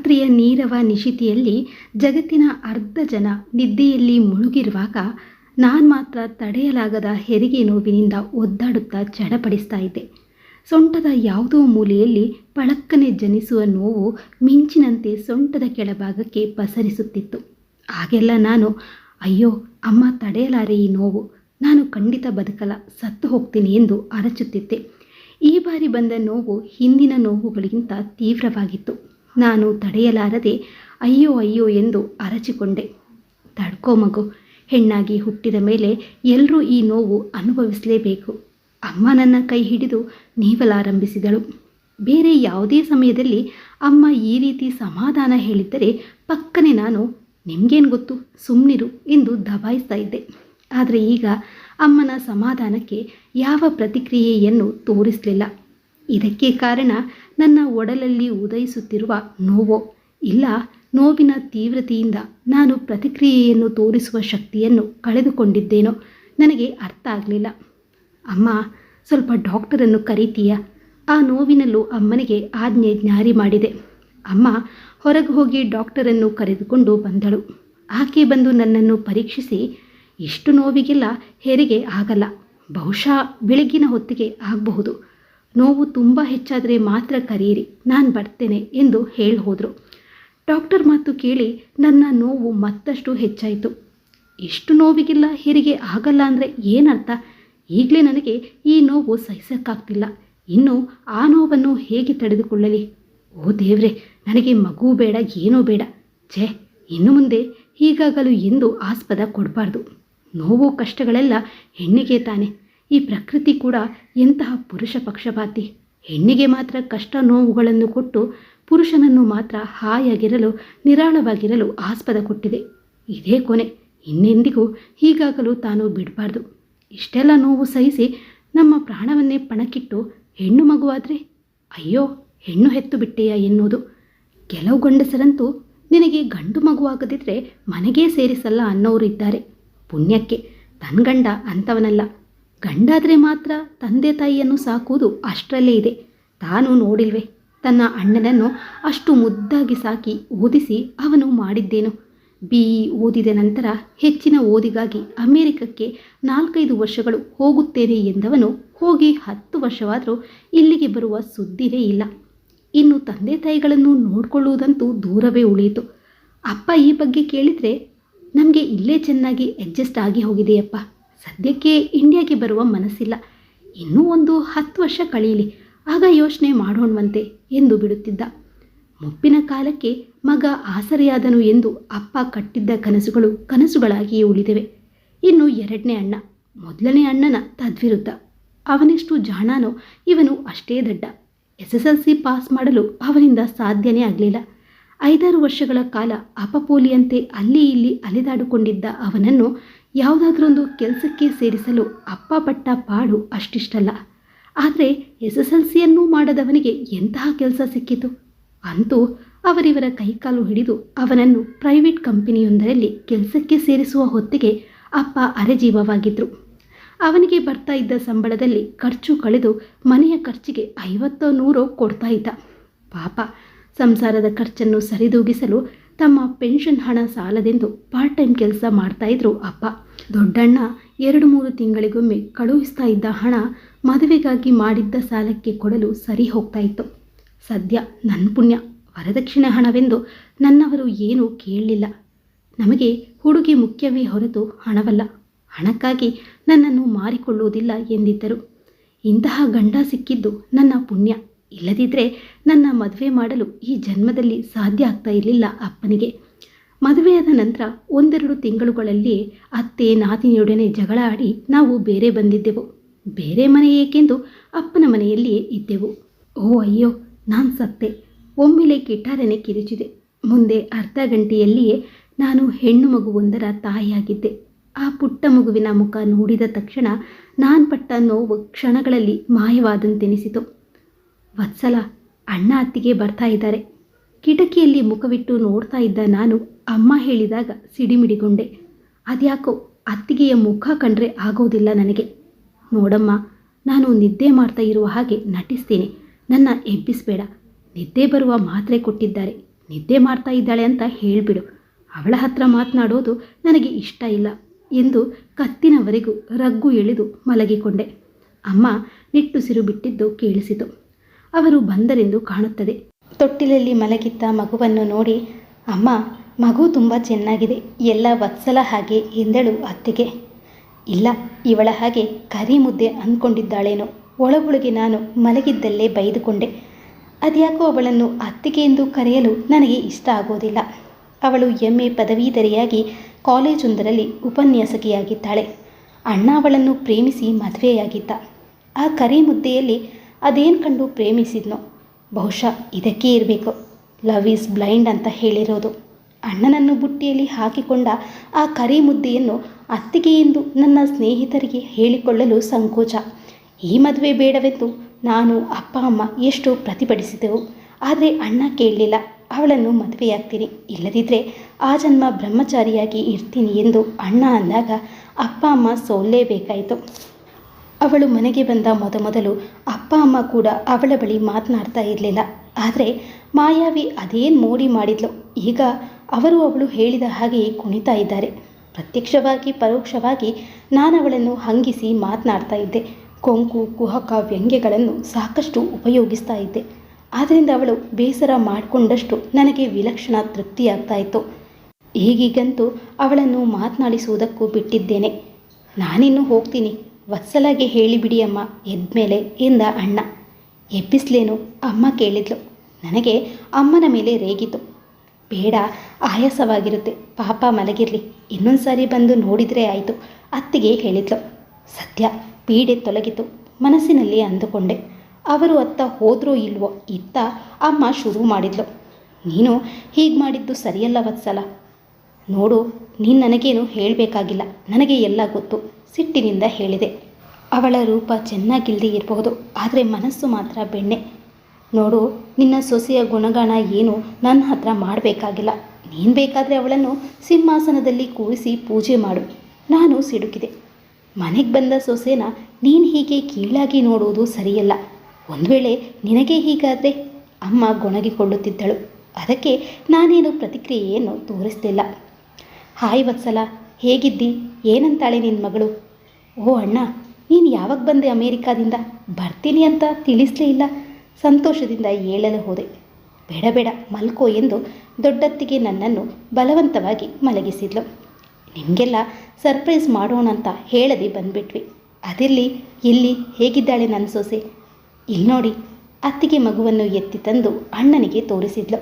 ರಾತ್ರಿಯ ನೀರವ ನಿಶಿತಿಯಲ್ಲಿ ಜಗತ್ತಿನ ಅರ್ಧ ಜನ ನಿದ್ದೆಯಲ್ಲಿ ಮುಳುಗಿರುವಾಗ ನಾನು ಮಾತ್ರ ತಡೆಯಲಾಗದ ಹೆರಿಗೆ ನೋವಿನಿಂದ ಒದ್ದಾಡುತ್ತಾ ಚಡಪಡಿಸ್ತಾ ಇದ್ದೆ. ಸೊಂಟದ ಯಾವುದೋ ಮೂಲೆಯಲ್ಲಿ ಪಳಕ್ಕನೆ ಜನಿಸುವ ನೋವು ಮಿಂಚಿನಂತೆ ಸೊಂಟದ ಕೆಳಭಾಗಕ್ಕೆ ಪಸರಿಸುತ್ತಿತ್ತು. ಆಗೆಲ್ಲ ನಾನು, ಅಯ್ಯೋ, ಅಮ್ಮ ತಡೆಯಲಾರೆ ಈ ನೋವು. ನಾನು ಖಂಡಿತ ಬದುಕಲ್ಲ, ಸತ್ತು ಹೋಗ್ತೀನಿ ಎಂದು ಅರಚುತ್ತಿದ್ದೆ. ಈ ಬಾರಿ ಬಂದ ನೋವು ಹಿಂದಿನ ನೋವುಗಳಿಗಿಂತ ತೀವ್ರವಾಗಿತ್ತು. ನಾನು ತಡೆಯಲಾರದೆ ಅಯ್ಯೋ ಅಯ್ಯೋ ಎಂದು ಅರಚಿಕೊಂಡೆ. ತಡ್ಕೋ ಮಗು, ಹೆಣ್ಣಾಗಿ ಹುಟ್ಟಿದ ಮೇಲೆ ಎಲ್ಲರೂ ಈ ನೋವು ಅನುಭವಿಸಲೇಬೇಕು. ಅಮ್ಮ ನನ್ನ ಕೈ ಹಿಡಿದು ನೀವಲಾರಂಭಿಸಿದಳು. ಬೇರೆ ಯಾವುದೇ ಸಮಯದಲ್ಲಿ ಅಮ್ಮ ಈ ರೀತಿ ಸಮಾಧಾನ ಹೇಳಿದ್ದರೆ ಪಕ್ಕನೆ ನಾನು, ನಿಮಗೇನು ಗೊತ್ತು ಸುಮ್ಮನಿರು ಎಂದು ದಬಾಯಿಸ್ತಾ ಇದ್ದೆ. ಆದರೆ ಈಗ ಅಮ್ಮನ ಸಮಾಧಾನಕ್ಕೆ ಯಾವ ಪ್ರತಿಕ್ರಿಯೆಯನ್ನು ತೋರಿಸಲಿಲ್ಲ. ಇದಕ್ಕೆ ಕಾರಣ ನನ್ನ ಒಡಲಲ್ಲಿ ಉದಯಿಸುತ್ತಿರುವ ನೋವು? ಇಲ್ಲ, ನೋವಿನ ತೀವ್ರತೆಯಿಂದ ನಾನು ಪ್ರತಿಕ್ರಿಯೆಯನ್ನು ತೋರಿಸುವ ಶಕ್ತಿಯನ್ನು ಕಳೆದುಕೊಂಡಿದ್ದೇನೋ? ನನಗೆ ಅರ್ಥ ಆಗಲಿಲ್ಲ. ಅಮ್ಮ, ಸ್ವಲ್ಪ ಡಾಕ್ಟರನ್ನು ಕರೀತೀಯ? ಆ ನೋವಿನಲ್ಲೂ ಅಮ್ಮನಿಗೆ ಆಜ್ಞೆ ಜ್ಞಾರಿ ಮಾಡಿದೆ. ಅಮ್ಮ, ಹೊರಗೆ ಹೋಗಿ ಡಾಕ್ಟರನ್ನು ಕರೆದುಕೊಂಡು ಬಂದಳು. ಆಕೆ ಬಂದು ನನ್ನನ್ನು ಪರೀಕ್ಷಿಸಿ, ಇಷ್ಟು ನೋವಿಗೆಲ್ಲ ಹೆರಿಗೆ ಆಗಲ್ಲ. ಬಹುಶಃ ಬೆಳಗಿನ ಹೊತ್ತಿಗೆ ಆಗಬಹುದು. ನೋವು ತುಂಬ ಹೆಚ್ಚಾದರೆ ಮಾತ್ರ ಕರೆಯಿರಿ ನಾನು ಬರ್ತೇನೆ ಎಂದು ಹೇಳಿ ಹೋದರು. ಡಾಕ್ಟರ್ ಮಾತು ಕೇಳಿ ನನ್ನ ನೋವು ಮತ್ತಷ್ಟು ಹೆಚ್ಚಾಯಿತು. ಇಷ್ಟು ನೋವಿಗಿಲ್ಲ ಹೆರಿಗೆ ಆಗಲ್ಲ ಅಂದರೆ ಏನರ್ಥ? ಈಗಲೇ ನನಗೆ ಈ ನೋವು ಸಹಿಸೋಕ್ಕಾಗ್ತಿಲ್ಲ. ಇನ್ನು ಆ ನೋವನ್ನು ಹೇಗೆ ತಡೆದುಕೊಳ್ಳಲಿ? ಓ ದೇವ್ರೆ, ನನಗೆ ಮಗು ಬೇಡ, ಏನೂ ಬೇಡ. ಛೇ, ಇನ್ನು ಮುಂದೆ ಹೀಗಾಗಲು ಎಂದು ಆಸ್ಪದ ಕೊಡಬಾರ್ದು. ನೋವು ಕಷ್ಟಗಳೆಲ್ಲ ಹೆಣ್ಣಿಗೆ ತಾನೆ. ಈ ಪ್ರಕೃತಿ ಕೂಡ ಎಂತಹ ಪುರುಷ ಪಕ್ಷಪಾತಿ. ಹೆಣ್ಣಿಗೆ ಮಾತ್ರ ಕಷ್ಟ ನೋವುಗಳನ್ನು ಕೊಟ್ಟು ಪುರುಷನನ್ನು ಮಾತ್ರ ಹಾಯಾಗಿರಲು, ನಿರಾಳವಾಗಿರಲು ಆಸ್ಪದ ಕೊಟ್ಟಿದೆ. ಇದೇ ಕೊನೆ. ಇನ್ನೆಂದಿಗೂ ಹೀಗಾಗಲು ತಾನು ಬಿಡಬಾರ್ದು. ಇಷ್ಟೆಲ್ಲ ನೋವು ಸಹಿಸಿ ನಮ್ಮ ಪ್ರಾಣವನ್ನೇ ಪಣಕ್ಕಿಟ್ಟು ಹೆಣ್ಣು ಮಗುವಾದರೆ ಅಯ್ಯೋ, ಹೆಣ್ಣು ಹೆತ್ತು ಬಿಟ್ಟೆಯಾ ಎನ್ನುವುದು. ಕೆಲವು ಗಂಡಸರಂತೂ ನಿನಗೆ ಗಂಡು ಮಗುವಾಗದಿದ್ದರೆ ಮನೆಗೇ ಸೇರಿಸಲ್ಲ ಅನ್ನೋರು ಇದ್ದಾರೆ. ಪುಣ್ಯಕ್ಕೆ ತನ್ನ ಗಂಡ ಅಂಥವನಲ್ಲ ಗಂಡಾದರೆ ಮಾತ್ರ ತಂದೆ ತಾಯಿಯನ್ನು ಸಾಕುವುದು ಅಷ್ಟರಲ್ಲೇ ಇದೆ. ತಾನು ನೋಡಿಲ್ವೇ, ತನ್ನ ಅಣ್ಣನನ್ನು ಅಷ್ಟು ಮುದ್ದಾಗಿ ಸಾಕಿ ಓದಿಸಿ ಅವನು ಮಾಡಿದ್ದೇನು. ಬಿ. ಓದಿದ ನಂತರ ಹೆಚ್ಚಿನ ಓದಿಗಾಗಿ ಅಮೆರಿಕಕ್ಕೆ ನಾಲ್ಕೈದು ವರ್ಷಗಳು ಹೋಗುತ್ತೇನೆ ಎಂದವನು ಹೋಗಿ ಹತ್ತು ವರ್ಷವಾದರೂ ಇಲ್ಲಿಗೆ ಬರುವ ಸುದ್ದಿನೇ ಇಲ್ಲ. ಇನ್ನು ತಂದೆ ತಾಯಿಗಳನ್ನು ನೋಡಿಕೊಳ್ಳುವುದಂತೂ ದೂರವೇ ಉಳಿಯಿತು. ಅಪ್ಪ ಈ ಬಗ್ಗೆ ಕೇಳಿದರೆ, ನಮಗೆ ಇಲ್ಲೇ ಚೆನ್ನಾಗಿ ಅಡ್ಜಸ್ಟ್ ಆಗಿ ಹೋಗಿದೆಯಪ್ಪ. ಸದ್ಯಕ್ಕೆ ಇಂಡಿಯಾಗೆ ಬರುವ ಮನಸ್ಸಿಲ್ಲ. ಇನ್ನೂ ಒಂದು ಹತ್ತು ವರ್ಷ ಕಳೆಯಲಿ ಆಗ ಯೋಚನೆ ಮಾಡೋಣವಂತೆ ಎಂದು ಬಿಡುತ್ತಿದ್ದ. ಮುಪ್ಪಿನ ಕಾಲಕ್ಕೆ ಮಗ ಆಸರೆಯಾದನು ಎಂದು ಅಪ್ಪ ಕಟ್ಟಿದ್ದ ಕನಸುಗಳು ಕನಸುಗಳಾಗಿಯೇ ಉಳಿದಿವೆ. ಇನ್ನು ಎರಡನೇ ಅಣ್ಣ, ಮೊದಲನೇ ಅಣ್ಣನ ತದ್ವಿರುದ್ಧ. ಅವನೆಷ್ಟು ಜಾಣನೋ ಇವನು ಅಷ್ಟೇ ದಡ್ಡ. S S L C pass ಮಾಡಲು ಅವನಿಂದ ಸಾಧ್ಯನೇ ಆಗಲಿಲ್ಲ. ಐದಾರು ವರ್ಷಗಳ ಕಾಲ ಅಪಪೋಲಿಯಂತೆ ಅಲ್ಲಿ ಇಲ್ಲಿ ಅಲೆದಾಡಿಕೊಂಡಿದ್ದ ಅವನನ್ನು ಯಾವುದಾದ್ರೊಂದು ಕೆಲಸಕ್ಕೆ ಸೇರಿಸಲು ಅಪ್ಪ ಪಟ್ಟ ಪಾಡು ಅಷ್ಟಿಷ್ಟಲ್ಲ. ಆದರೆ ಎಸ್ ಎಸ್ ಎಲ್ ಸಿಯನ್ನೂ ಮಾಡದವನಿಗೆ ಎಂತಹ ಕೆಲಸ ಸಿಕ್ಕಿತು? ಅಂತೂ ಅವರಿವರ ಕೈಕಾಲು ಹಿಡಿದು ಅವನನ್ನು ಪ್ರೈವೇಟ್ ಕಂಪನಿಯೊಂದರಲ್ಲಿ ಕೆಲಸಕ್ಕೆ ಸೇರಿಸುವ ಹೊತ್ತಿಗೆ ಅಪ್ಪ ಅರೆಜೀವವಾಗಿದ್ದರು ಅವನಿಗೆ ಬರ್ತಾ ಇದ್ದ ಸಂಬಳದಲ್ಲಿ ಖರ್ಚು ಕಳೆದು ಮನೆಯ ಖರ್ಚಿಗೆ ಐವತ್ತೋ ನೂರೋ ಕೊಡ್ತಾ ಇದ್ದ. ಪಾಪ, ಸಂಸಾರದ ಖರ್ಚನ್ನು ಸರಿದೂಗಿಸಲು ತಮ್ಮ ಪೆನ್ಷನ್ ಹಣ ಸಾಲದೆಂದು ಪಾರ್ಟ್ ಟೈಮ್ ಕೆಲಸ ಮಾಡ್ತಾಯಿದ್ರು ಅಪ್ಪ. ದೊಡ್ಡಣ್ಣ ಎರಡು ಮೂರು ತಿಂಗಳಿಗೊಮ್ಮೆ ಕಳುಹಿಸ್ತಾ ಇದ್ದ ಹಣ ಮದುವೆಗಾಗಿ ಮಾಡಿದ್ದ ಸಾಲಕ್ಕೆ ಕೊಡಲು ಸರಿ ಹೋಗ್ತಾ ಇತ್ತು. ಸದ್ಯ ನನ್ನ ಪುಣ್ಯ, ವರದಕ್ಷಿಣೆ ಹಣವೆಂದು ನನ್ನವರು ಏನೂ ಕೇಳಲಿಲ್ಲ. ನಮಗೆ ಹುಡುಗಿ ಮುಖ್ಯವೇ ಹೊರತು ಹಣವಲ್ಲ. ಹಣಕ್ಕಾಗಿ ನನ್ನನ್ನು ಮಾರಿಕೊಳ್ಳುವುದಿಲ್ಲ ಎಂದಿದ್ದರು. ಇಂತಹ ಗಂಡ ಸಿಕ್ಕಿದ್ದು ನನ್ನ ಪುಣ್ಯ. ಇಲ್ಲದಿದ್ದರೆ ನನ್ನ ಮದುವೆ ಮಾಡಲು ಈ ಜನ್ಮದಲ್ಲಿ ಸಾಧ್ಯ ಆಗ್ತಾ ಇರಲಿಲ್ಲ ಅಪ್ಪನಿಗೆ. ಮದುವೆಯಾದ ನಂತರ ಒಂದೆರಡು ತಿಂಗಳುಗಳಲ್ಲಿ ಅತ್ತೆ ನಾತಿನಿಯೊಡನೆ ಜಗಳ ಆಡಿ ನಾವು ಬೇರೆ ಬಂದಿದ್ದೆವು. ಬೇರೆ ಮನೆ ಏಕೆಂದು ಅಪ್ಪನ ಮನೆಯಲ್ಲಿಯೇ ಇದ್ದೆವು. ಓ ಅಯ್ಯೋ, ನಾನು ಸತ್ತೆ. ಒಮ್ಮೆಲೆ ಕಿಟಾರನೆ ಕಿರುಚಿದೆ. ಮುಂದೆ ಅರ್ಧ ಗಂಟೆಯಲ್ಲಿಯೇ ನಾನು ಹೆಣ್ಣು ಮಗುವೊಂದರ ತಾಯಿಯಾಗಿದ್ದೆ. ಆ ಪುಟ್ಟ ಮಗುವಿನ ಮುಖ ನೋಡಿದ ತಕ್ಷಣ ನಾನು ಪಟ್ಟ ನೋವು ಕ್ಷಣಗಳಲ್ಲಿ ಮಾಯವಾದಂತೆನಿಸಿತು. ವತ್ಸಲ ಅಣ್ಣ ಅತ್ತಿಗೆ ಬರ್ತಾ ಇದ್ದಾರೆ. ಕಿಟಕಿಯಲ್ಲಿ ಮುಖವಿಟ್ಟು ನೋಡ್ತಾ ಇದ್ದ ನಾನು ಅಮ್ಮ ಹೇಳಿದಾಗ ಸಿಡಿಮಿಡಿಗೊಂಡೆ. ಅದ್ಯಾಕೋ ಅತ್ತಿಗೆಯ ಮುಖ ಕಂಡ್ರೆ ಆಗೋದಿಲ್ಲ ನನಗೆ. ನೋಡಮ್ಮ, ನಾನು ನಿದ್ದೆ ಮಾಡ್ತಾ ಇರುವ ಹಾಗೆ ನಟಿಸ್ತೀನಿ. ನನ್ನ ಎಬ್ಬಿಸ್ಬೇಡ. ನಿದ್ದೆ ಬರುವ ಮಾತ್ರೆ ಕೊಟ್ಟಿದ್ದಾರೆ. ನಿದ್ದೆ ಮಾಡ್ತಾ ಇದ್ದಾಳೆ ಅಂತ ಹೇಳಿಬಿಡು. ಅವಳ ಹತ್ರ ಮಾತನಾಡೋದು ನನಗೆ ಇಷ್ಟ ಇಲ್ಲ ಎಂದು ಕತ್ತಿನವರೆಗೂ ರಗ್ಗು ಎಳೆದು ಮಲಗಿಕೊಂಡೆ. ಅಮ್ಮ ನಿಟ್ಟುಸಿರು ಬಿಟ್ಟಿದ್ದು ಕೇಳಿಸಿತು. ಅವರು ಬಂದರೆಂದು ಕಾಣುತ್ತದೆ. ತೊಟ್ಟಿಲಲ್ಲಿ ಮಲಗಿದ್ದ ಮಗುವನ್ನು ನೋಡಿ, ಅಮ್ಮ, ಮಗು ತುಂಬ ಚೆನ್ನಾಗಿದೆ. ಎಲ್ಲ ವತ್ಸಲ ಹಾಗೆ ಎಂದಳು ಅತ್ತಿಗೆ. ಇಲ್ಲ, ಇವಳ ಹಾಗೆ ಕರಿ ಮುದ್ದೆ ಅಂದ್ಕೊಂಡಿದ್ದಾಳೇನೋ. ಒಳಗೊಳಗೆ ನಾನು ಮಲಗಿದ್ದಲ್ಲೇ ಬೈದುಕೊಂಡೆ. ಅದ್ಯಾಕೋ ಅವಳನ್ನು ಅತ್ತಿಗೆ ಎಂದು ಕರೆಯಲು ನನಗೆ ಇಷ್ಟ ಆಗೋದಿಲ್ಲ. ಅವಳು ಎಂ ಎ ಪದವೀಧರೆಯಾಗಿ ಕಾಲೇಜೊಂದರಲ್ಲಿ ಉಪನ್ಯಾಸಕಿಯಾಗಿದ್ದಾಳೆ. ಅಣ್ಣ ಅವಳನ್ನು ಪ್ರೇಮಿಸಿ ಮದುವೆಯಾಗಿದ್ದ. ಆ ಕರಿ ಮುದ್ದೆಯಲ್ಲಿ ಅದೇನು ಕಂಡು ಪ್ರೇಮಿಸಿದ್ನೋ, ಬಹುಶಃ ಇದಕ್ಕೆ ಇರಬೇಕು. ಲವ್ ಈಸ್ ಬ್ಲೈಂಡ್ ಅಂತ ಹೇಳಿರೋದು. ಅಣ್ಣನನ್ನು ಬುಟ್ಟಿಯಲ್ಲಿ ಹಾಕಿಕೊಂಡ ಆ ಕರಿ ಮುದ್ದೆಯನ್ನು ಅತ್ತಿಗೆ ಎಂದು ನನ್ನ ಸ್ನೇಹಿತರಿಗೆ ಹೇಳಿಕೊಳ್ಳಲು ಸಂಕೋಚ. ಈ ಮದುವೆ ಬೇಡವೆಂದು ನಾನು ಅಪ್ಪ, ಅಮ್ಮ ಎಷ್ಟು ಪ್ರತಿಭಟಿಸಿದೆವು, ಆದರೆ ಅಣ್ಣ ಕೇಳಲಿಲ್ಲ. ಅವಳನ್ನು ಮದುವೆಯಾಗ್ತೀನಿ. ಇಲ್ಲದಿದ್ದರೆ ಆ ಜನ್ಮ ಬ್ರಹ್ಮಚಾರಿಯಾಗಿ ಇರ್ತೀನಿ ಎಂದು ಅಣ್ಣ ಅಂದಾಗ ಅಪ್ಪ, ಅಮ್ಮ ಸೋಲ್ಲೇಬೇಕಾಯಿತು. ಅವಳು ಮನೆಗೆ ಬಂದ ಮೊದಮೊದಲು ಅಪ್ಪ, ಅಮ್ಮ ಕೂಡ ಅವಳ ಬಳಿ ಮಾತನಾಡ್ತಾ ಇರಲಿಲ್ಲ. ಆದರೆ ಮಾಯಾವಿ ಅದೇನು ಮೋಡಿ ಮಾಡಿದ್ಲು? ಈಗ ಅವರು ಅವಳು ಹೇಳಿದ ಹಾಗೆ ಕುಣಿತಾ ಇದ್ದಾರೆ. ಪ್ರತ್ಯಕ್ಷವಾಗಿ, ಪರೋಕ್ಷವಾಗಿ ನಾನು ಅವಳನ್ನು ಹಂಗಿಸಿ ಮಾತನಾಡ್ತಾ ಇದ್ದೆ. ಕೊಂಕು ಕುಹಕ ವ್ಯಂಗ್ಯಗಳನ್ನು ಸಾಕಷ್ಟು ಉಪಯೋಗಿಸ್ತಾ ಇದ್ದೆ. ಆದ್ದರಿಂದ ಅವಳು ಬೇಸರ ಮಾಡಿಕೊಂಡಷ್ಟು ನನಗೆ ವಿಲಕ್ಷಣ ತೃಪ್ತಿಯಾಗ್ತಾ ಇತ್ತು. ಈಗೀಗಂತೂ ಅವಳನ್ನು ಮಾತನಾಡಿಸುವುದಕ್ಕೂ ಬಿಟ್ಟಿದ್ದೇನೆ. ನಾನಿನ್ನೂ ಹೋಗ್ತೀನಿ. ವತ್ಸಲಾಗೆ ಹೇಳಿಬಿಡಿ ಅಮ್ಮ ಎದ್ಮೇಲೆ ಎಂದ ಅಣ್ಣ. ಎಬ್ಬಿಸ್ಲೇನು ಅಮ್ಮ ಕೇಳಿದ್ಲು. ನನಗೆ ಅಮ್ಮನ ಮೇಲೆ ರೇಗಿತು ಬೇಡ, ಆಯಾಸವಾಗಿರುತ್ತೆ. ಪಾಪ ಮಲಗಿರಲಿ. ಇನ್ನೊಂದು ಸಾರಿ ಬಂದು ನೋಡಿದರೆ ಆಯಿತು. ಅತ್ತಿಗೆ ಹೇಳಿದ್ಲು. ಸತ್ಯ ಪೀಡೆ ತೊಲಗಿತು ಮನಸ್ಸಿನಲ್ಲಿ ಅಂದುಕೊಂಡೆ. ಅವರು ಅತ್ತ ಹೋದ್ರೋ ಇಲ್ವೋ ಇತ್ತ ಅಮ್ಮ ಶುರು ಮಾಡಿದ್ಲು. ನೀನು ಹೀಗೆ ಮಾಡಿದ್ದು ಸರಿಯಲ್ಲ ವತ್ಸಲ. ನೋಡು, ನೀನು ನನಗೇನು ಹೇಳಬೇಕಾಗಿಲ್ಲ. ನನಗೆ ಎಲ್ಲ ಗೊತ್ತು. ಸಿಟ್ಟಿನಿಂದ ಹೇಳಿದೆ. ಅವಳ ರೂಪ ಚೆನ್ನಾಗಿಲ್ಲದೆ ಇರಬಹುದು. ಆದರೆ ಮನಸ್ಸು ಮಾತ್ರ ಬೆಣ್ಣೆ. ನೋಡು, ನಿನ್ನ ಸೊಸೆಯ ಗುಣಗಾಣ ಏನು? ನನ್ನ ಹತ್ರ ಮಾಡಬೇಕಾಗಿಲ್ಲ. ನೀನು ಬೇಕಾದರೆ ಅವಳನ್ನು ಸಿಂಹಾಸನದಲ್ಲಿ ಕೂರಿಸಿ ಪೂಜೆ ಮಾಡು. ನಾನು ಸಿಡುಕಿದೆ. ಮನೆಗೆ ಬಂದ ಸೊಸೆನ ನೀನು ಹೀಗೆ ಕೀಳಾಗಿ ನೋಡುವುದು ಸರಿಯಲ್ಲ. ಒಂದು ವೇಳೆ ನಿನಗೆ ಹೀಗಾದರೆ ಅಮ್ಮ ಗೊಣಗಿಕೊಳ್ಳುತ್ತಿದ್ದಳು. ಅದಕ್ಕೆ ನಾನೇನು ಪ್ರತಿಕ್ರಿಯೆಯನ್ನು ತೋರಿಸ್ತಿಲ್ಲ. ಹಾಯ್ ವತ್ಸಲ, ಹೇಗಿದ್ದಿ? ಏನಂತಾಳೆ ನಿನ್ನ ಮಗಳು? ಓ ಅಣ್ಣ, ನೀನು ಯಾವಾಗ ಬಂದೆ ಅಮೇರಿಕಾದಿಂದ? ಬರ್ತೀನಿ ಅಂತ ತಿಳಿಸಲೇ ಇಲ್ಲ. ಸಂತೋಷದಿಂದ ಏಳಲು ಹೋದೆ. ಬೇಡ ಬೇಡ, ಮಲ್ಕೋ ಎಂದು ದೊಡ್ಡತ್ತಿಗೆ ನನ್ನನ್ನು ಬಲವಂತವಾಗಿ ಮಲಗಿಸಿದ್ಲು. ನಿಮಗೆಲ್ಲ ಸರ್ಪ್ರೈಸ್ ಮಾಡೋಣ ಅಂತ ಹೇಳದೆ ಬಂದ್ಬಿಟ್ವಿ. ಅದಿರಲಿ, ಇಲ್ಲಿ ಹೇಗಿದ್ದಾಳೆ ನನ್ನ ಸೊಸೆ? ಇಲ್ಲಿ ನೋಡಿ, ಅತ್ತಿಗೆ ಮಗುವನ್ನು ಎತ್ತಿ ತಂದು ಅಣ್ಣನಿಗೆ ತೋರಿಸಿದ್ಲು.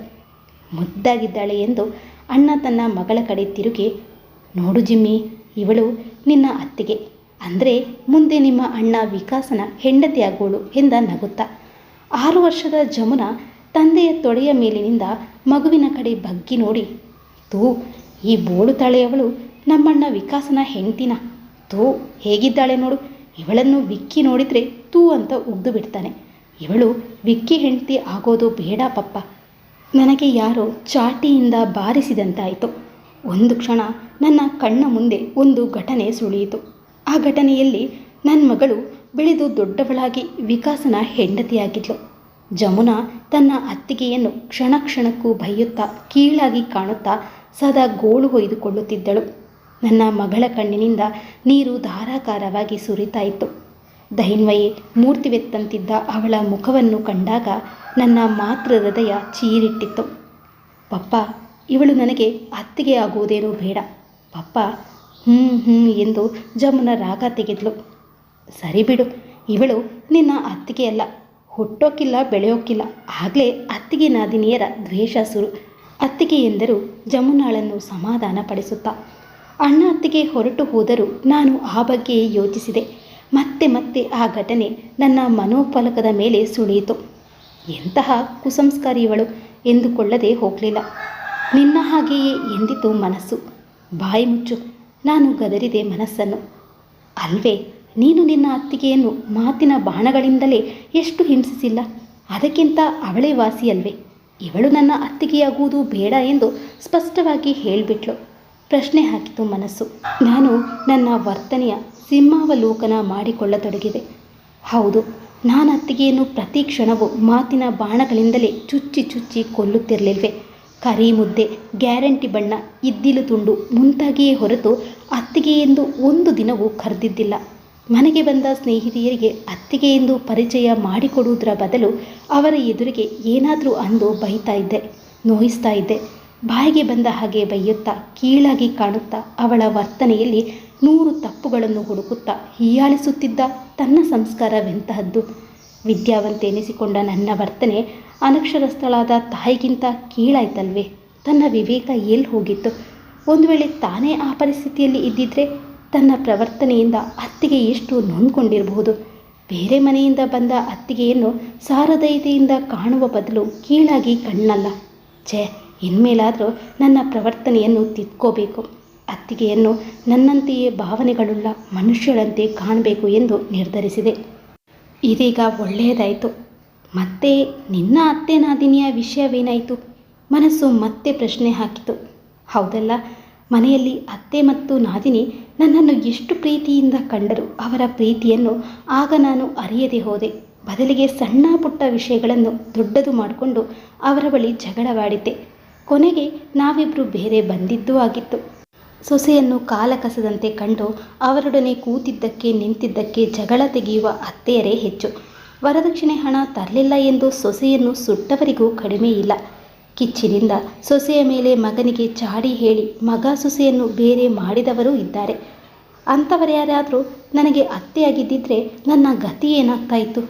ಮುದ್ದಾಗಿದ್ದಾಳೆ ಎಂದು ಅಣ್ಣ ತನ್ನ ಮಗಳ ಕಡೆ ತಿರುಗಿ, ನೋಡು ಜಿಮ್ಮಿ, ಇವಳು ನಿನ್ನ ಅತ್ತಿಗೆ. ಅಂದರೆ ಮುಂದೆ ನಿಮ್ಮ ಅಣ್ಣ ವಿಕಾಸನ ಹೆಂಡತಿಯಾಗೋಳು ಎಂದ ನಗುತ್ತಾ. ಆರು ವರ್ಷದ ಜಮುನ ತಂದೆಯ ತೊಡೆಯ ಮೇಲಿನಿಂದ ಮಗುವಿನ ಕಡೆ ಬಗ್ಗಿ ನೋಡಿ, ತೂ, ಈ ಬೋಳು ತಳೆಯವಳು ನಮ್ಮಣ್ಣ ವಿಕಾಸನ ಹೆಂಡ್ತಿನ. ತೂ, ಹೇಗಿದ್ದಾಳೆ ನೋಡು. ಇವಳನ್ನು ವಿಕ್ಕಿ ನೋಡಿದರೆ ತೂ ಅಂತ ಉಗ್ದು ಬಿಡ್ತಾನೆ. ಇವಳು ವಿಕ್ಕಿ ಹೆಂಡತಿ ಆಗೋದು ಬೇಡ ಪಪ್ಪ. ನನಗೆ ಯಾರೋ ಚಾಟಿಯಿಂದ ಬಾರಿಸಿದಂತಾಯಿತು. ಒಂದು ಕ್ಷಣ ನನ್ನ ಕಣ್ಣ ಮುಂದೆ ಒಂದು ಘಟನೆ ಸುಳಿಯಿತು. ಆ ಘಟನೆಯಲ್ಲಿ ನನ್ನ ಮಗಳು ಬೆಳೆದು ದೊಡ್ಡವಳಾಗಿ ವಿಕಾಸನ ಹೆಂಡತಿಯಾಗಿದ್ಲು. ಜಮುನಾ ತನ್ನ ಅತ್ತಿಗೆಯನ್ನು ಕ್ಷಣ ಕ್ಷಣಕ್ಕೂ ಬೈಯುತ್ತಾ ಕೀಳಾಗಿ ಕಾಣುತ್ತಾ ಸದಾ ಗೋಳು ಹೊಯ್ದುಕೊಳ್ಳುತ್ತಿದ್ದಳು. ನನ್ನ ಮಗಳ ಕಣ್ಣಿನಿಂದ ನೀರು ಧಾರಾಕಾರವಾಗಿ ಸುರಿತಾ ಇತ್ತು. ದೈನ್ವಯೇ ಮೂರ್ತಿವೆತ್ತಂತಿದ್ದ ಅವಳ ಮುಖವನ್ನು ಕಂಡಾಗ ನನ್ನ ಮಾತೃ ಹೃದಯ ಚೀರಿಟ್ಟಿತ್ತು. ಪಪ್ಪ, ಇವಳು ನನಗೆ ಅತ್ತಿಗೆ ಆಗುವುದೇನೂ ಬೇಡ. ಪಪ್ಪ ಹ್ಞೂ ಹ್ಞೂ ಎಂದು ಜಮುನ ರಾಗ ತೆಗೆದ್ಲು. ಸರಿ ಬಿಡು, ಇವಳು ನಿನ್ನ ಅತ್ತಿಗೆ ಅಲ್ಲ. ಹುಟ್ಟೋಕ್ಕಿಲ್ಲ ಬೆಳೆಯೋಕ್ಕಿಲ್ಲ ಆಗಲೇ ಅತ್ತಿಗೆ ನಾದಿನಿಯರ ದ್ವೇಷ ಸುರು. ಅತ್ತಿಗೆ ಎಂದರು ಜಮುನಾಳನ್ನು ಸಮಾಧಾನಪಡಿಸುತ್ತಾ. ಅಣ್ಣ ಅತ್ತಿಗೆ ಹೊರಟು ಹೋದರೂ ನಾನು ಆ ಬಗ್ಗೆ ಯೋಚಿಸಿದೆ. ಮತ್ತೆ ಮತ್ತೆ ಆ ಘಟನೆ ನನ್ನ ಮನೋಫಲಕದ ಮೇಲೆ ಸುಳಿಯಿತು. ಎಂತಹ ಕುಸಂಸ್ಕಾರಿ ಇವಳು ಎಂದುಕೊಳ್ಳದೆ ಹೋಗಲಿಲ್ಲ. ನಿನ್ನ ಹಾಗೆಯೇ ಎಂದಿತು ಮನಸ್ಸು? ಬಾಯಿ ಮುಚ್ಚು. ನಾನು ಗದರಿದೆ ಮನಸ್ಸನ್ನು. ಅಲ್ವೇ, ನೀನು ನಿನ್ನ ಅತ್ತಿಗೆಯನ್ನು ಮಾತಿನ ಬಾಣಗಳಿಂದಲೇ ಎಷ್ಟು ಹಿಂಸಿಸಿಲ್ಲ? ಅದಕ್ಕಿಂತ ಅವಳೇ ವಾಸಿ ಅಲ್ವೇ ಇವಳು ನನ್ನ ಅತ್ತಿಗೆಯಾಗುವುದು ಬೇಡ ಎಂದು ಸ್ಪಷ್ಟವಾಗಿ ಹೇಳಿಬಿಟ್ಲು. ಪ್ರಶ್ನೆ ಹಾಕಿತು ಮನಸ್ಸು. ನಾನು ನನ್ನ ವರ್ತನೆಯ ಸಿಂಹಾವಲೋಕನ ಮಾಡಿಕೊಳ್ಳತೊಡಗಿದೆ. ಹೌದು ನಾನು ಅತ್ತಿಗೆಯನ್ನು ಪ್ರತಿ ಕ್ಷಣವೂ ಮಾತಿನ ಬಾಣಗಳಿಂದಲೇ ಚುಚ್ಚಿ ಚುಚ್ಚಿ ಕೊಲ್ಲುತ್ತಿರಲಿಲ್ವೇ? ಕರಿ ಮುದ್ದೆ ಗ್ಯಾರಂಟಿ ಬಣ್ಣ ಇದ್ದಿಲು ತುಂಡು ಮುಂತಾಗಿಯೇ ಹೊರತು ಅತ್ತಿಗೆ ಎಂದು ಒಂದು ದಿನವೂ ಕರೆದಿದ್ದಿಲ್ಲ. ಮನೆಗೆ ಬಂದ ಸ್ನೇಹಿತೆಯರಿಗೆ ಅತ್ತಿಗೆ ಎಂದು ಪರಿಚಯ ಮಾಡಿಕೊಡುವುದರ ಬದಲು ಅವರ ಎದುರಿಗೆ ಏನಾದರೂ ಅಂದು ಬೈತಾ ಇದ್ದೆ, ನೋಯಿಸ್ತಾ ಇದ್ದೆ. ಬಾಯಿಗೆ ಬಂದ ಹಾಗೆ ಬೈಯುತ್ತಾ, ಕೀಳಾಗಿ ಕಾಣುತ್ತಾ ಅವಳ ವರ್ತನೆಯಲ್ಲಿ ನೂರು ತಪ್ಪುಗಳನ್ನು ಹುಡುಕುತ್ತಾ ಹೀಯಾಳಿಸುತ್ತಿದ್ದ ತನ್ನ ಸಂಸ್ಕಾರವೆಂತಹದ್ದು. ವಿದ್ಯಾವಂತ ಎನಿಸಿಕೊಂಡ ನನ್ನ ವರ್ತನೆ ಅನಕ್ಷರಸ್ಥಳಾದ ತಾಯಿಗಿಂತ ಕೀಳಾಯ್ತಲ್ವೇ? ತನ್ನ ವಿವೇಕ ಎಲ್ಲಿ ಹೋಗಿತ್ತು? ಒಂದು ವೇಳೆ ತಾನೇ ಆ ಪರಿಸ್ಥಿತಿಯಲ್ಲಿ ಇದ್ದಿದ್ರೆ ತನ್ನ ಪ್ರವರ್ತನೆಯಿಂದ ಅತ್ತಿಗೆ ಎಷ್ಟು ನೊಂದ್ಕೊಂಡಿರಬಹುದು? ಬೇರೆ ಮನೆಯಿಂದ ಬಂದ ಅತ್ತಿಗೆಯನ್ನು ಸಾರದಯತೆಯಿಂದ ಕಾಣುವ ಬದಲು ಕೀಳಾಗಿ ಕಣ್ಣಲ್ಲ. ಛೇ, ಇನ್ಮೇಲಾದರೂ ನನ್ನ ಪ್ರವರ್ತನೆಯನ್ನು ತಿದ್ಕೋಬೇಕು. ಅತ್ತಿಗೆಯನ್ನು ನನ್ನಂತೆಯೇ ಭಾವನೆಗಳುಳ್ಳ ಮನುಷ್ಯರಂತೆ ಕಾಣಬೇಕು ಎಂದು ನಿರ್ಧರಿಸಿದೆ. ಇದೀಗ ಒಳ್ಳೆಯದಾಯಿತು. ಮತ್ತೆ ನಿನ್ನ ಅತ್ತೆ ನಾದಿನಿಯ ವಿಷಯವೇನಾಯಿತು? ಮನಸ್ಸು ಮತ್ತೆ ಪ್ರಶ್ನೆ ಹಾಕಿತು. ಹೌದಲ್ಲ, ಮನೆಯಲ್ಲಿ ಅತ್ತೆ ಮತ್ತು ನಾದಿನಿ ನನ್ನನ್ನು ಎಷ್ಟು ಪ್ರೀತಿಯಿಂದ ಕಂಡರು ಅವರ ಪ್ರೀತಿಯನ್ನು ಆಗ ನಾನು ಅರಿಯದೆ ಹೋದೆ. ಬದಲಿಗೆ ಸಣ್ಣ ಪುಟ್ಟ ವಿಷಯಗಳನ್ನು ದೊಡ್ಡದು ಮಾಡಿಕೊಂಡು ಅವರ ಬಳಿ ಜಗಳವಾಡಿದ್ದೆ. ಕೊನೆಗೆ ನಾವಿಬ್ಬರು ಬೇರೆ ಬಂದಿದ್ದೂ ಆಗಿತ್ತು. ಸೊಸೆಯನ್ನು ಕಾಲ ಕಸದಂತೆ ಕಂಡು ಅವರೊಡನೆ ಕೂತಿದ್ದಕ್ಕೆ ನಿಂತಿದ್ದಕ್ಕೆ ಜಗಳ ತೆಗೆಯುವ ಅತ್ತೆಯರೇ ಹೆಚ್ಚು. ವರದಕ್ಷಿಣೆ ಹಣ ತರಲಿಲ್ಲ ಎಂದು ಸೊಸೆಯನ್ನು ಸುಟ್ಟವರಿಗೂ ಕಡಿಮೆ ಇಲ್ಲ. ಕಿಚ್ಚಿನಿಂದ ಸೊಸೆಯ ಮೇಲೆ ಮಗನಿಗೆ ಚಾಡಿ ಹೇಳಿ ಮಗ ಸೊಸೆಯನ್ನು ಬೇರೆ ಮಾಡಿದವರೂ ಇದ್ದಾರೆ. ಅಂಥವರ್ಯಾರಾದರೂ ನನಗೆ ಅತ್ತೆಯಾಗಿದ್ದಿದ್ರೆ ನನ್ನ ಗತಿ ಏನಾಗ್ತಾ ಇತ್ತು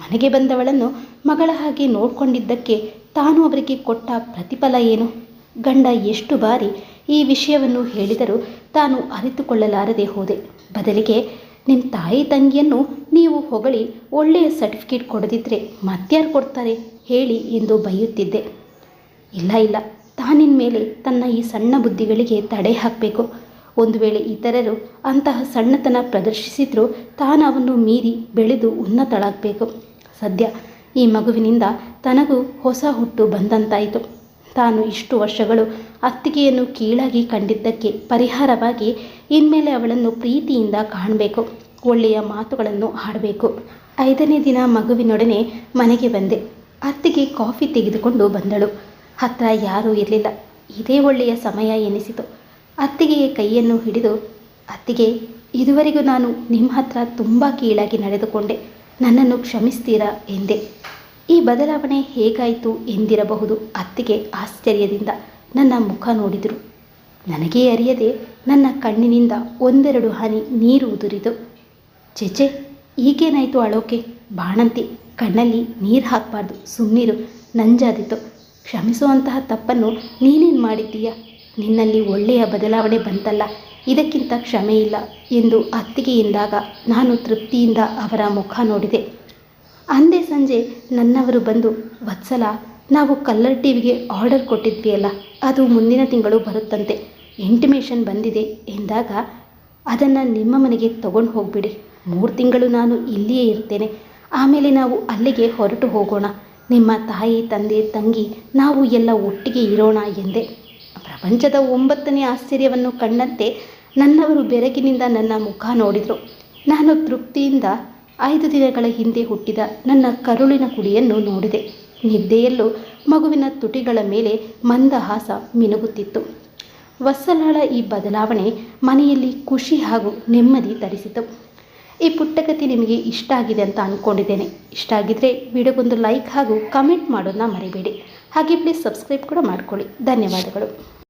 ಮನೆಗೆ ಬಂದವಳನ್ನು ಮಗಳ ಹಾಗೆ ನೋಡ್ಕೊಂಡಿದ್ದಕ್ಕೆ ತಾನು ಅವರಿಗೆ ಕೊಟ್ಟ ಪ್ರತಿಫಲ ಏನು? ಗಂಡ ಎಷ್ಟು ಬಾರಿ ಈ ವಿಷಯವನ್ನು ಹೇಳಿದರೂ ತಾನು ಅರಿತುಕೊಳ್ಳಲಾರದೆ ಹೋದೆ. ಬದಲಿಗೆ ನಿಮ್ಮ ತಾಯಿ ತಂಗಿಯನ್ನು ನೀವು ಹೊಗಳಿ ಒಳ್ಳೆಯ ಸರ್ಟಿಫಿಕೇಟ್ ಕೊಡದಿದ್ದರೆ ಮತ್ಯಾರು ಕೊಡ್ತಾರೆ ಹೇಳಿ ಎಂದು ಬೈಯುತ್ತಿದ್ದೆ. ಇಲ್ಲ ಇಲ್ಲ, ತಾನಿನ ಮೇಲೆ ತನ್ನ ಈ ಸಣ್ಣ ಬುದ್ಧಿಗಳಿಗೆ ತಡೆ ಹಾಕಬೇಕು. ಒಂದು ವೇಳೆ ಇತರರು ಅಂತಹ ಸಣ್ಣತನ ಪ್ರದರ್ಶಿಸಿದರೂ ತಾನು ಅವನ್ನು ಮೀರಿ ಬೆಳೆದು ಉನ್ನತಳಾಗಬೇಕು. ಸದ್ಯ ಈ ಮಗುವಿನಿಂದ ತನಗೂ ಹೊಸ ಹುಟ್ಟು ಬಂದಂತಾಯಿತು. ತಾನು ಇಷ್ಟು ವರ್ಷಗಳು ಅತ್ತಿಗೆಯನ್ನು ಕೀಳಾಗಿ ಕಂಡಿದ್ದಕ್ಕೆ ಪರಿಹಾರವಾಗಿ ಇನ್ಮೇಲೆ ಅವಳನ್ನು ಪ್ರೀತಿಯಿಂದ ಕಾಣಬೇಕು, ಒಳ್ಳೆಯ ಮಾತುಗಳನ್ನು ಆಡಬೇಕು ಐದನೇ ದಿನ ಮಗುವಿನೊಡನೆ ಮನೆಗೆ ಬಂದೆ. ಅತ್ತಿಗೆ ಕಾಫಿ ತೆಗೆದುಕೊಂಡು ಬಂದಳು. ಹತ್ರ ಯಾರೂ ಇರಲಿಲ್ಲ. ಇದೇ ಒಳ್ಳೆಯ ಸಮಯ ಎನಿಸಿತು. ಅತ್ತಿಗೆಯ ಕೈಯನ್ನು ಹಿಡಿದು, ಅತ್ತಿಗೆ, ಇದುವರೆಗೂ ನಾನು ನಿಮ್ಮ ಹತ್ರ ತುಂಬ ಕೀಳಾಗಿ ನಡೆದುಕೊಂಡೆ. ನನ್ನನ್ನು ಕ್ಷಮಿಸ್ತೀರಾ? ಎಂದೆ. ಈ ಬದಲಾವಣೆ ಹೇಗಾಯಿತು ಎಂದಿರಬಹುದು? ಅತ್ತಿಗೆ ಆಶ್ಚರ್ಯದಿಂದ ನನ್ನ ಮುಖ ನೋಡಿದರು. ನನಗೇ ಅರಿಯದೆ ನನ್ನ ಕಣ್ಣಿನಿಂದ ಒಂದೆರಡು ಹನಿ ನೀರು ಉದುರಿತು. ಚೆಚೆ ಈಗೇನಾಯಿತು ಅಳೋಕೆ? ಬಾಣಂತಿ, ಕಣ್ಣಲ್ಲಿ ನೀರು ಹಾಕಬಾರ್ದು ಸುಮ್ಮನಿರು ನಂಜಾದಿತ್ತು. ಕ್ಷಮಿಸುವಂತಹ ತಪ್ಪನ್ನು ನೀನೇನು ಮಾಡಿದ್ದೀಯ? ನಿನ್ನಲ್ಲಿ ಒಳ್ಳೆಯ ಬದಲಾವಣೆ ಬಂತಲ್ಲ, ಇದಕ್ಕಿಂತ ಕ್ಷಮೆಯಿಲ್ಲ ಎಂದು ಎಂದು ಅತ್ತಿಗೆಯಿಂದಾಗ ನಾನು ತೃಪ್ತಿಯಿಂದ ಅವರ ಮುಖ ನೋಡಿದೆ. ಅಂದೇ ಸಂಜೆ ನನ್ನವರು ಬಂದು, ವತ್ಸಲ, ನಾವು ಕಲ್ಲರ್ ಟಿ ವಿಗೆ ಆರ್ಡರ್ ಕೊಟ್ಟಿದ್ವಿ ಅಲ್ಲ ಅದು ಮುಂದಿನ ತಿಂಗಳು ಬರುತ್ತಂತೆ. ಇಂಟಿಮೇಷನ್ ಬಂದಿದೆ ಎಂದಾಗ ಅದನ್ನು ನಿಮ್ಮ ಮನೆಗೆ ತಗೊಂಡು ಹೋಗಿಬಿಡಿ. ಮೂರು ತಿಂಗಳು ನಾನು ಇಲ್ಲಿಯೇ ಇರ್ತೇನೆ. ಆಮೇಲೆ ನಾವು ಅಲ್ಲಿಗೆ ಹೊರಟು ಹೋಗೋಣ. ನಿಮ್ಮ ತಾಯಿ, ತಂದೆ, ತಂಗಿ, ನಾವು ಎಲ್ಲ ಒಟ್ಟಿಗೆ ಇರೋಣ ಎಂದೆ. ಪ್ರಪಂಚದ ಒಂಬತ್ತನೇ ಆಶ್ಚರ್ಯವನ್ನು ಕಂಡಂತೆ ನನ್ನವರು ಬೆರಗಿನಿಂದ ನನ್ನ ಮುಖ ನೋಡಿದರು. ನಾನು ತೃಪ್ತಿಯಿಂದ ಐದು ದಿನಗಳ ಹಿಂದೆ ಹುಟ್ಟಿದ ನನ್ನ ಕರುಳಿನ ಕುಡಿಯನ್ನು ನೋಡಿದೆ. ನಿದ್ದೆಯಲ್ಲೂ ಮಗುವಿನ ತುಟಿಗಳ ಮೇಲೆ ಮಂದಹಾಸ ಮಿನುಗುತ್ತಿತ್ತು. ವತ್ಸಲಾಳ ಈ ಬದಲಾವಣೆ ಮನೆಯಲ್ಲಿ ಖುಷಿ ಹಾಗೂ ನೆಮ್ಮದಿ ತರಿಸಿತು. ಈ ಪುಟ್ಟಗತಿ ನಿಮಗೆ ಇಷ್ಟ ಆಗಿದೆ ಅಂತ ಅಂದ್ಕೊಂಡಿದ್ದೇನೆ ಇಷ್ಟ ಆಗಿದ್ದರೆ ವಿಡಿಯೋಗೊಂದು ಲೈಕ್ ಹಾಗೂ ಕಮೆಂಟ್ ಮಾಡೋದನ್ನ ಮರಿಬೇಡಿ. ಹಾಗೆ ಪ್ಲೀಸ್ ಸಬ್ಸ್ಕ್ರೈಬ್ ಕೂಡ ಮಾಡ್ಕೊಳ್ಳಿ. ಧನ್ಯವಾದಗಳು.